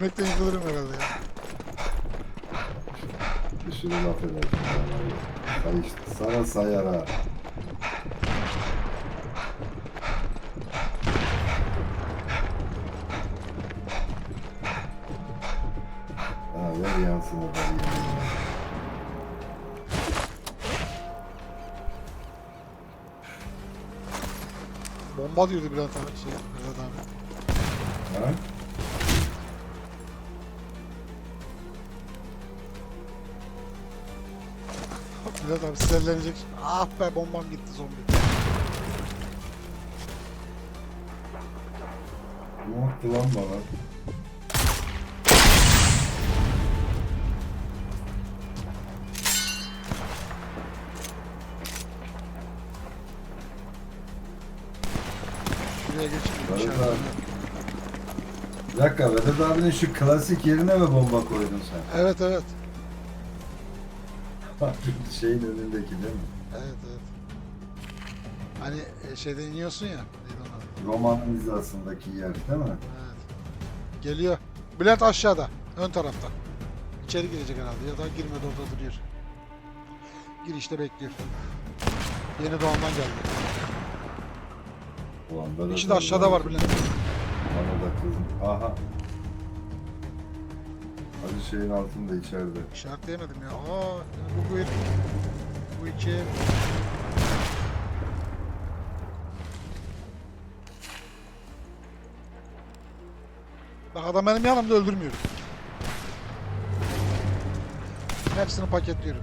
Bekle yıkılırım herhalde ya. Bir sürü laf edersin. Say işte, sana sayar ha. Ha ver yansın o da. Bomba diyordu Bülent abi. Şey, Bülent abi. Ha? Bülent abi sinirlenecek. Ah be bombam gitti zombi. Ne yaptı lan bana? Şuraya. Evet içeride. abi. Bir dakika Vedat abinin şu klasik yerine mi bomba koydun sen? Evet evet. Şeyin önündeki değil mi? Evet evet. Hani e, şeyden iniyorsun ya. Neydi onun adı? Romanın hizasındaki yer değil mi? Evet. Geliyor. Bülent aşağıda. Ön tarafta. İçeri girecek herhalde ya da girmedi orada duruyor. Girişte bekliyor. Yeni doğandan geldi. Ulan Vedat İkisi de aşağıda var Bülent. Bana da kızım. Aha. Hadi şeyin altında içeride. İşaretleyemedim ya. Aa bu bir. Bu iki. Bak adam benim yanımda öldürmüyor. Hepsini paketliyorum.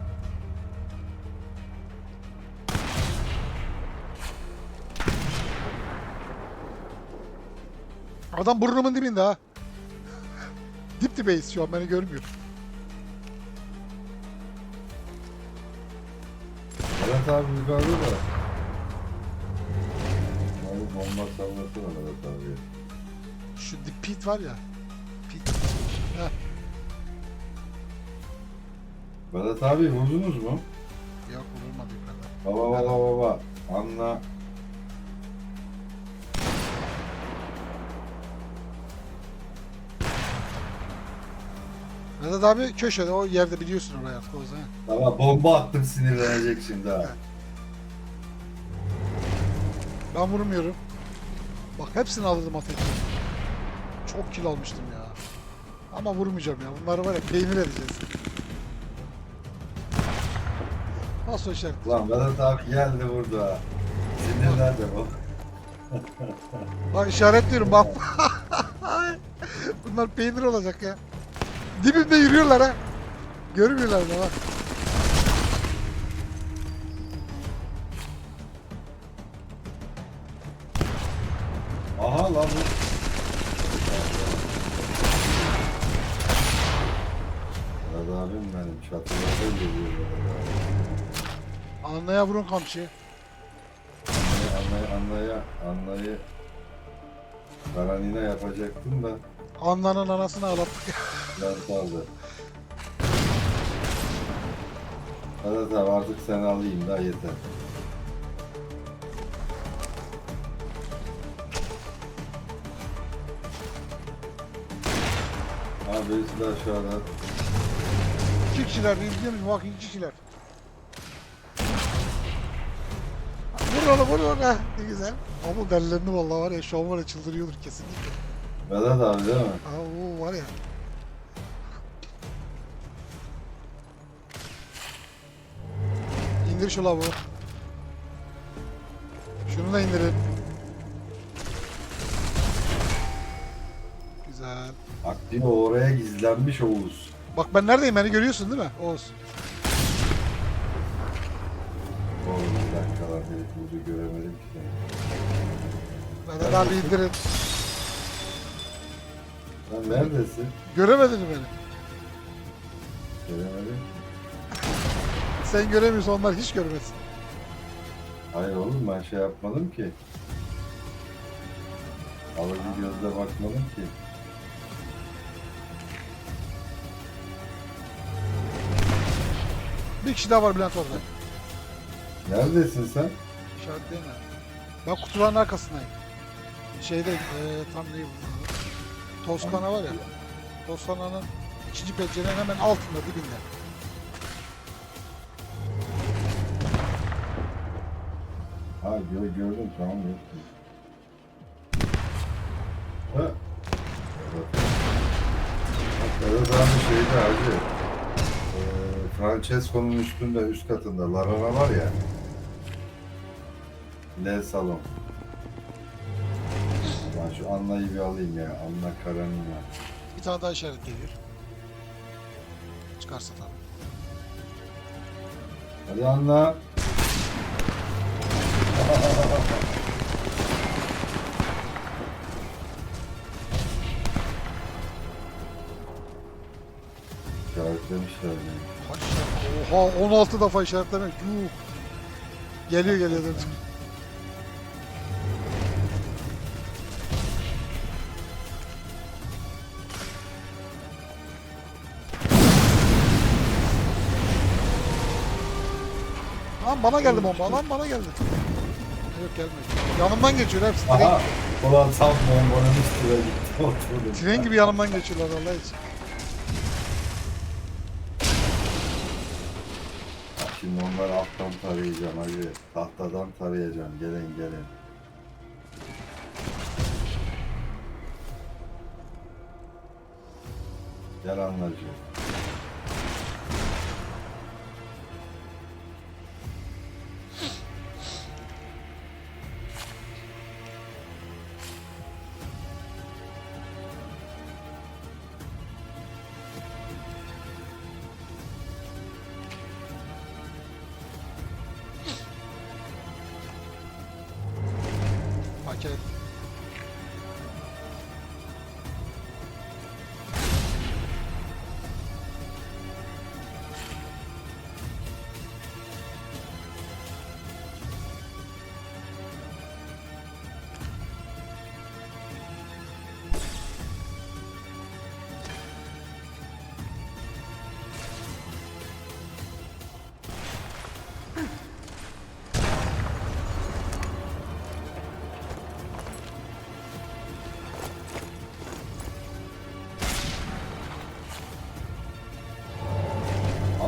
Adam burnumun dibinde ha. Dip dibeyiz şu an beni görmüyor. Vedat abi yukarıda da. Abi bomba sallasana Vedat abi. Şu dip pit var ya. Pit. Heh, Vedat abi vurdunuz mu? yok vurulmadı yukarıda. Baba baba baba. Anla. Vedat abi köşede o yerde biliyorsun oraya artık o zaman. Baba bomba attım sinirlenecek şimdi ha. Ben vurmuyorum. Bak hepsini alırdım ateşe. Çok kill almıştım ya. Ama vurmayacağım ya. Bunları var ya peynir edeceğiz. Nasıl işaret? Lan Vedat abi geldi vurdu ha. Sinirlendi o. Bak işaretliyorum bak. Bunlar peynir olacak ya. Dibimde yürüyorlar ha. Görmüyorlar da bak. Aha lan bu. Abim benim çatılarda geliyor. Anlaya vurun kamçıyı. Anlayı anlaya anlayı karantina yapacaktım da Anlanın anasını ağlattık. kaldı. Vedat abi artık sen alayım da yeter. Abi birisi de aşağıda. İki kişiler musun? Bak iki kişiler. Vur onu vur onu. Ne güzel. Ama delilerini vallahi var ya şu an var ya çıldırıyordur kesinlikle. Vedat abi değil mi? Aa o var ya. İndir şu lavuğu. Şunu da indirin. Güzel. Akdino oraya gizlenmiş Oğuz. Bak ben neredeyim beni görüyorsun değil mi Oğuz? Oğlum bir dakika lan herif vurdu göremedim ki seni. Vedat abi indirin. Lan neredesin? Göremedin mi beni? Göremedim. Sen göremiyorsan onlar hiç görmesin. Hayır oğlum ben şey yapmadım ki. Alıcı gözle bakmadım ki. Bir kişi daha var Bülent orada. Neredesin sen? İşaretleyemem. Ben kutuların arkasındayım. Şeyde eee tam ne bu? Toskana var ya. Bostana'nın ikinci pencerenin hemen altında dibinde. Ha gör, gördüm tamam yok. Ha. Evet. Bak Vedat abi şeyde hacı. Ee, Francesco'nun üstünde üst katında Larana var ya. L salon. Ben şu Anna'yı bir alayım ya. Anna Karanina. Bir tane daha işaret geliyor. Çıkarsa tabii. Hadi Anna. İşaretlemişler beni. Kaç işaret? Oha 16 defa işaretlemek. Yuh. Geliyor geliyor dedim. Lan bana geldi bomba lan bana geldi. Yok gelmedi. Yanımdan geçiyor hepsi tren, Aha! Ulan tam bombanın üstüne gitti oturdum. tren gibi yanımdan geçiyorlar Allah için. Şimdi onları alttan tarayacağım hacı. Tahtadan tarayacağım. Gelin gelin. Gel anlayacağım.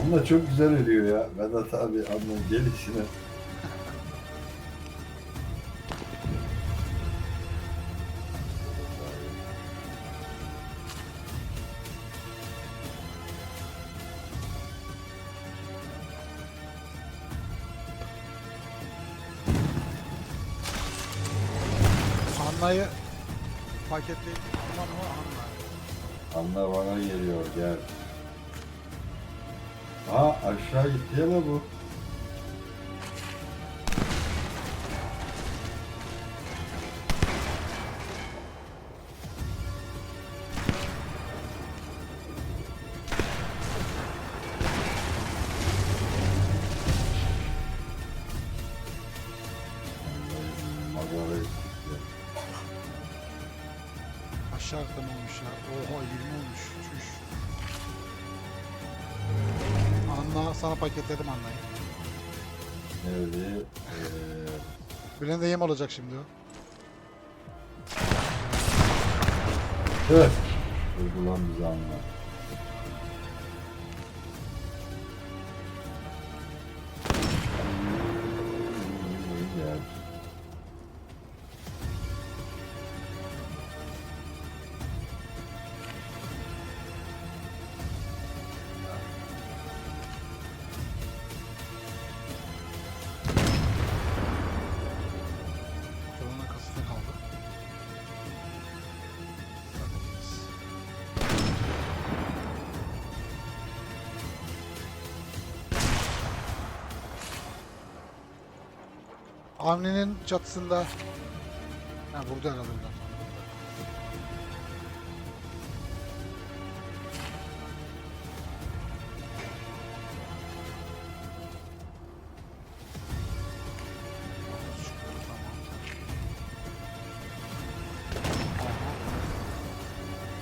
Anla çok güzel ölüyor ya. Vedat abi Anla gelişine. Anna'yı paketleyip aman o Anna. Anla bana geliyor gel. Aa aşağı gitti ya la bu. Aşağı atlama olmuş ya. Oha 20 olmuş. Çüş. Sana paketledim Anna'yı. Ne öyle? Eee... Bülent'e yem olacak şimdi o. Evet. Uygulan bizi anla. Avni'nin çatısında ha burada sonra.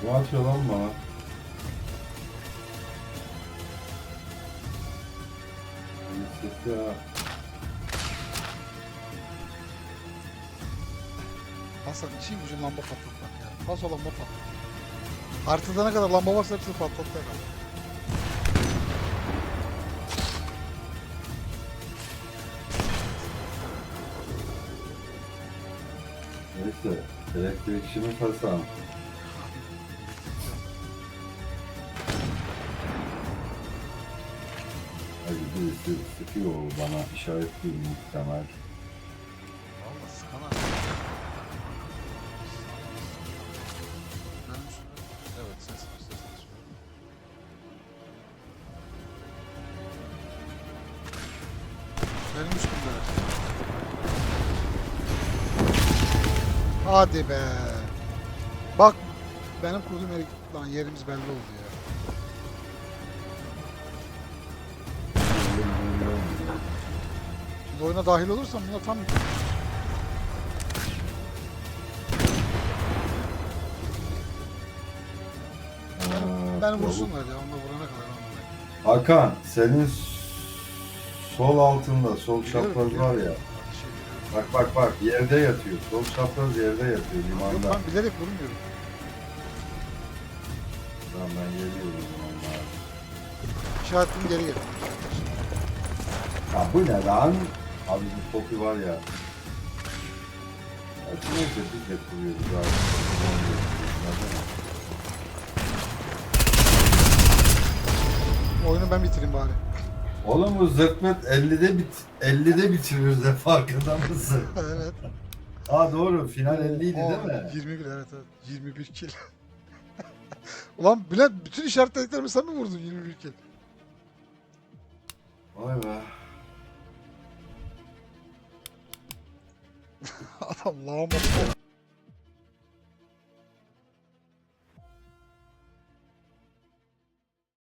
Ne atıyor lan bana? Hissetti ha. Hasan işin gücün lamba patlatmak ya. Paso lamba patlat. Haritada ne kadar lamba varsa hepsini patlattı herhalde. Neyse. Elektrikçinin Hasan. Hadi birisi sıkıyor bana işaretliyor muhtemel. Benim üstümde. Hadi be. Bak benim kurduğum yer, lan yerimiz belli oldu ya. Şimdi oyuna dahil olursam buna tam beni vursunlar ya onunla vurana kadar. Hakan senin sol altında sol çapraz var ya. Bak bak bak yerde yatıyor. Sol çapraz yerde yatıyor Yok limanda. ben bilerek vurmuyorum. Tamam ben geliyorum bari. İşaretini geri getir. Ya bu ne lan? Abi bu topu var ya. Ya neyse biz de kuruyoruz abi. Oyunu ben bitireyim bari. Oğlum bu zırtmet 50'de bit 50'de bitiriyoruz de farkında mısın? evet. Aa doğru final 50 idi değil mi? 21 evet evet. 21 kill. Ulan Bülent bütün işaretlediklerimi sen mi vurdun 21 kill? Vay be. Adam lağma.